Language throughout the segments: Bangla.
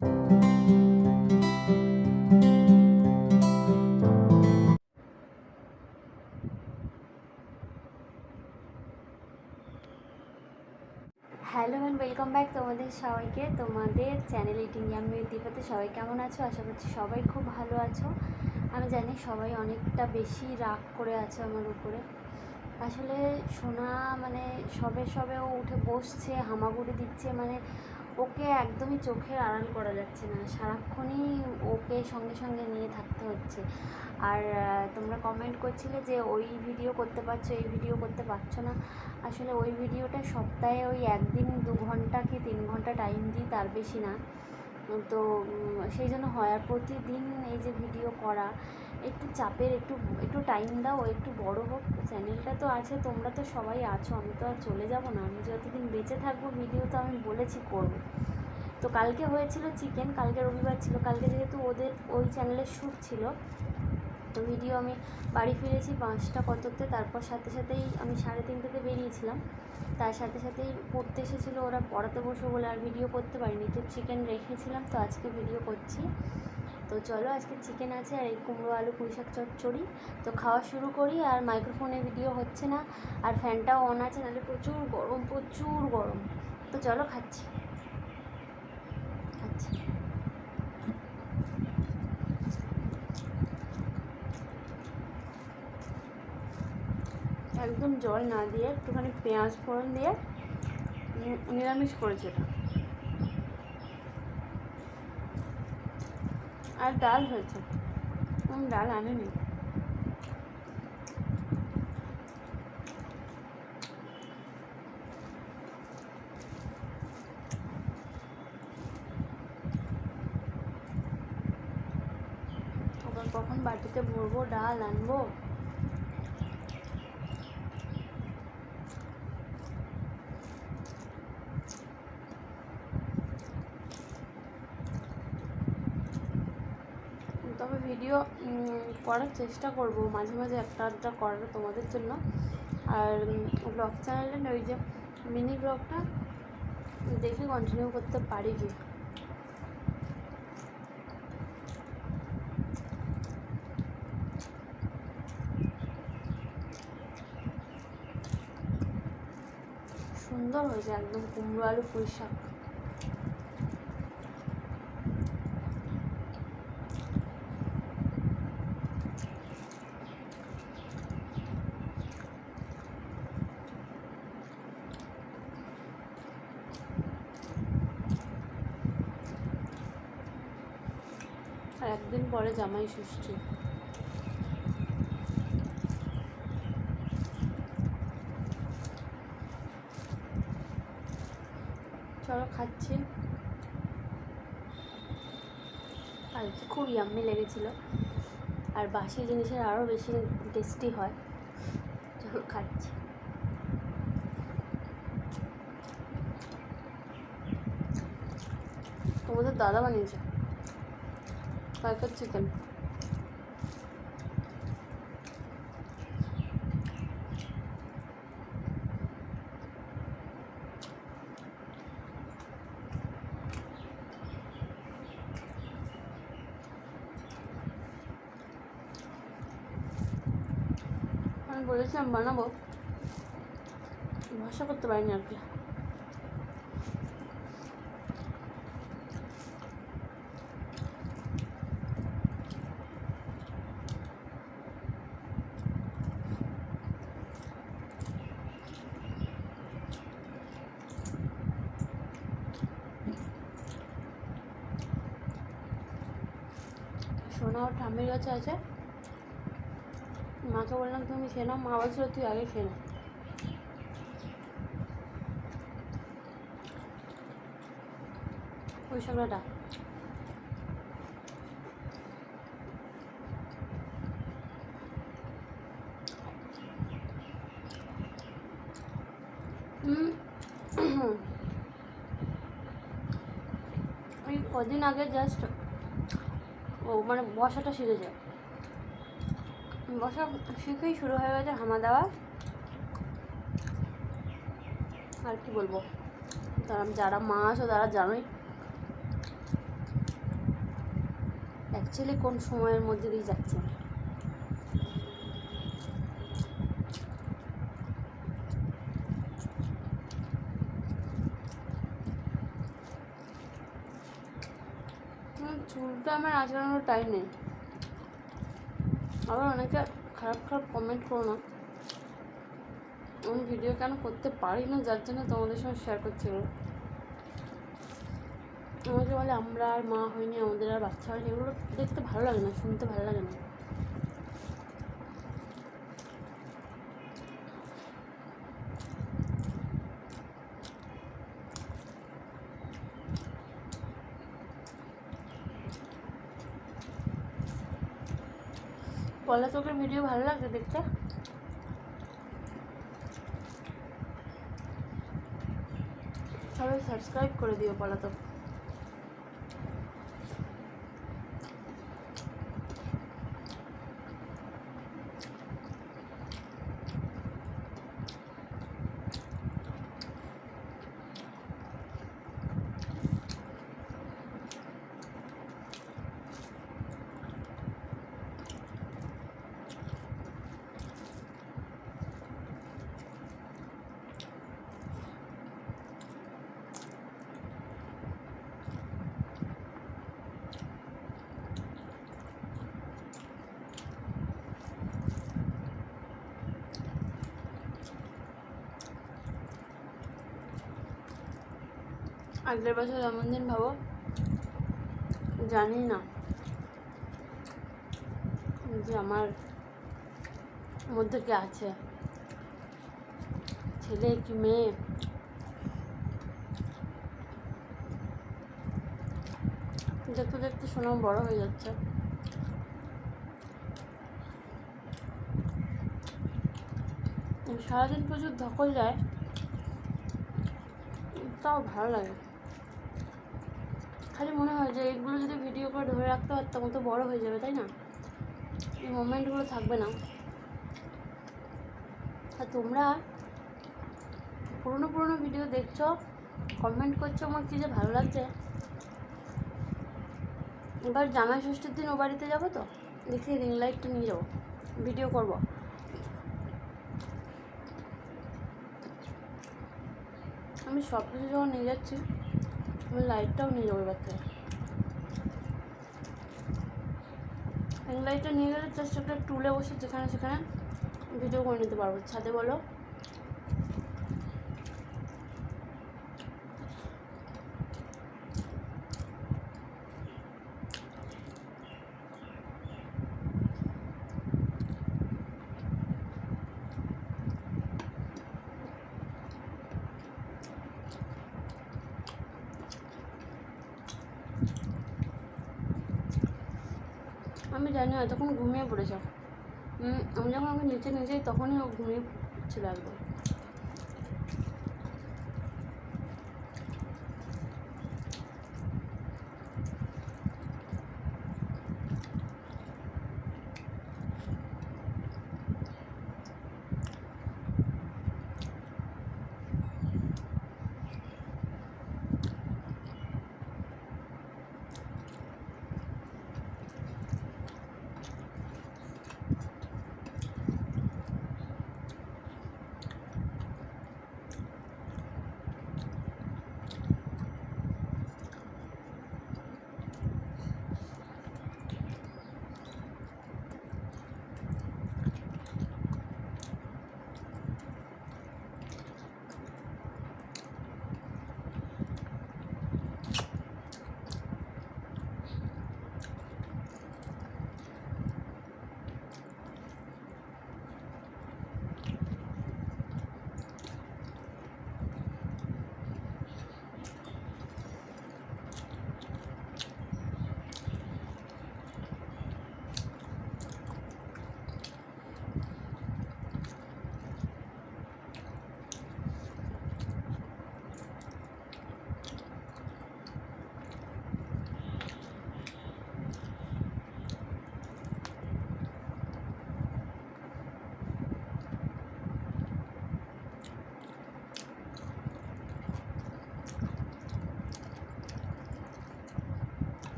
হ্যালো অ্যান্ড ওয়েলকাম ব্যাক তোমাদের সবাইকে। তোমাদের চ্যানেল ইটিং আমি দীপাতে সবাই কেমন আছো? আশা করছি সবাই খুব ভালো আছো। আমি জানি সবাই অনেকটা বেশি রাগ করে আছে আমার উপরে। আসলে সোনা মানে সবে সবে ও উঠে বসছে, হামাগুড়ি দিচ্ছে মানে ওকে একদমই চোখের আড়াল করা যাচ্ছে না। সারাক্ষণই ওকে সঙ্গে সঙ্গে নিয়ে থাকতে হচ্ছে। আর তোমরা কমেন্ট করছিলে যে ওই ভিডিও করতে পারছ, এই ভিডিও করতে পারছ না। আসলে ওই ভিডিওটা সপ্তাহে ওই একদিন, দু ঘণ্টা কি তিন ঘণ্টা টাইম দিই, তার বেশি না। তো সেই জন্য হয়। আর প্রতিদিন এই যে ভিডিও করা, একটু চাপের, একটু একটু টাইম দাও, একটু বড় হোক চ্যানেলটা তো আছে, তোমরা তো সবাই আছো, আমি তো আর চলে যাব না। আমি যতদিন বেঁচে থাকব ভিডিও তো আমি বলেছি করব। তো কালকে হয়েছিল চিকেন কালকে রবিবার ছিল। কালকে যেহেতু ওদের, ওই চ্যানেলের শ্যুট ছিল তো ভিডিও আমি বাড়ি ফিরেছি পাঁচটা কততে তারপর সাথে সাথেই আমি সাড়ে তিনটেতে বেরিয়েছিলাম। তার সাথে সাথেই পড়তে এসেছিল ওরা, পড়াতে বসে বলে আর ভিডিও করতে পারিনি তো চিকেন রেখেছিলাম তো আজকে ভিডিও করছি। তো চলো আজকে চিকেন আছে আর এই কুমড়ো আলু পুঁই শাক চচ্চড়ি। তো খাওয়া শুরু করি আর মাইক্রোফোনে ভিডিও হচ্ছে না, আর ফ্যানটাও অন আছে, নাহলে প্রচুর গরম প্রচুর গরম। তো চলো খাচ্ছি। একদম জল না দিয়ে একটুখানি পেঁয়াজ ফোড়ন দিয়ে নিরামিষ করেছে এটা। আর ডাল হয়েছে। ডাল আনেনি। কখন বাটিতে ভরবো, ডাল আনব? তবে ভিডিও করার চেষ্টা করব। মাঝে মাঝে একটা আধটা করার তোমাদের জন্য। আর ব্লগ চ্যানেলে ওই যে মিনি ব্লগটা দেখে কন্টিনিউ করতে পারি কি? সুন্দর হয়েছে একদম কুমড়ো আলু পুঁই শাক। আর একদিন পরে জামাই ষষ্ঠী। চলো খাচ্ছি। কালকে খুব ইয়াম্মি লেগেছিলো। আর বাসি জিনিসের আরও বেশি টেস্টি হয়। চলো খাচ্ছি। তোমাদের দাদা বানিয়েছে? কয়েকটা চিকেন আমি বলেছিলাম বানাবো ভরসা করতে পারিনি আর কি ওর ঠাম্মির কাছে আছে। মাকে বললাম, তুমি খেয়ে নাও মা বলছিল, তুই আগে খেয়ে নাও ওই সবটা কদিন আগে জাস্ট মানে বসাটা শিখেছে বসা শিখেই শুরু হয়ে গেছে হামা দেওয়া। আর কি বলব? তারা যারা মা আছো, তারা জানোই। অ্যাকচুয়ালি কোন সময়ের মধ্যে দিয়ে যাচ্ছে হুম, চুলটা আমার আঁচড়ানোর টাইম নেই। আবার অনেকে খারাপ খারাপ কমেন্ট করো না। আমি ভিডিও কেন করতে পারি না? যার জন্য তোমাদের সঙ্গে শেয়ার করছিল আমাকে বলে আমরা আর মা হয়নি আমাদের আর বাচ্চা হয়নি। এগুলো দেখতে ভালো লাগে না শুনতে ভালো লাগে না। পলাতকের ভিডিও ভালো লাগছে দেখতে? সবাই সাবস্ক্রাইব করে দিও পলাতক আগের বছর জন্মদিন ভাবো, জানি না। যে আমার মধ্যে কে আছে? ছেলে কি মেয়ে? দেখতে দেখতে শোনাও বড় হয়ে যাচ্ছে। সারাদিন প্রচুর ধকল যায় তাও ভালো লাগে। খালি মনে হয় যে এগুলো যদি ভিডিও করে ধরে রাখতে পারতাম তো বড় হয়ে যাবে, তাই না? এই মোমেন্টগুলো থাকবে না। আর তোমরা পুরনো পুরনো ভিডিও দেখছ কমেন্ট করছ আমার কী যে ভালো লাগছে। এবার জামাই ষষ্ঠীর দিন ও বাড়িতে যাব তো? দেখি রিং লাইটটা নিয়ে যাব ভিডিও করব। আমি সব কিছু যখন নিয়ে যাচ্ছি আমি লাইটটাও নিয়ে যাব এবার থেকে লাইটটা নিয়ে গেলে জাস্ট একটা টুলে বসে যেখানে সেখানে ভিডিও করে নিতে পারব ছাদে বলো আমি জানি না তখন ঘুমিয়ে পড়েছে। আমি যখন আমি নিচে নিয়ে যাই, তখনই ও ঘুমিয়ে পড়ছিল একদম।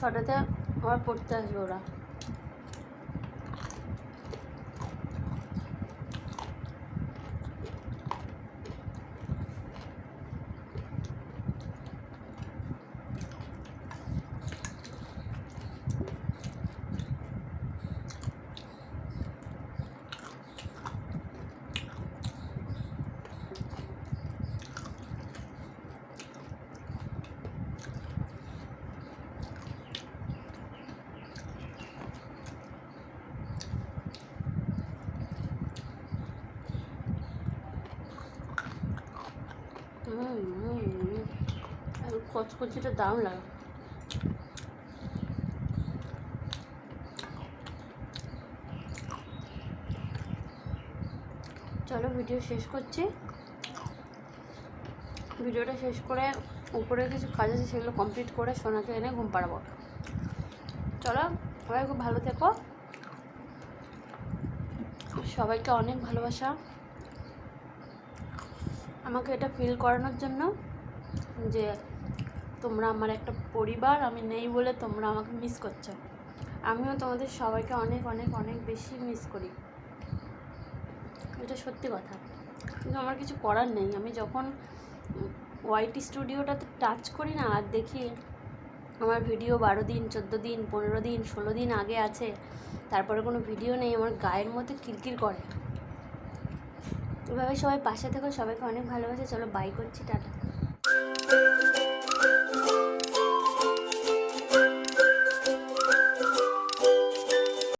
ছটাতে আবার পড়তে আসবে ওরা হুম হুম হুম। আর কচকচিটা দারুণ লাগে। চলো ভিডিও শেষ করছি। ভিডিওটা শেষ করে উপরে কিছু কাজ আছে, সেগুলো কমপ্লিট করে সোনাকে এনে ঘুম পাড়াবো। চলো, সবাই খুব ভালো থেকো। সবাইকে অনেক ভালোবাসা। আমাকে এটা ফিল করানোর জন্য যে তোমরা আমার একটা পরিবার, আমি নেই বলে তোমরা আমাকে মিস করছ। আমিও তোমাদের সবাইকে অনেক অনেক অনেক বেশি মিস করি। এটা সত্যি কথা। কিন্তু আমার কিছু করার নেই। আমি যখন ওয়াইটি স্টুডিওটাতে টাচ করি না, আর দেখি আমার ভিডিও বারো দিন, চোদ্দ দিন, পনেরো দিন, ষোলো দিন আগে আছে, তারপরে কোনো ভিডিও নেই, আমার গায়ের মধ্যে কিরকির করে। এভাবে সবাই পাশে থেকো, সবাইকে অনেক ভালোবাসে। চলো বাই করছি, টাটা।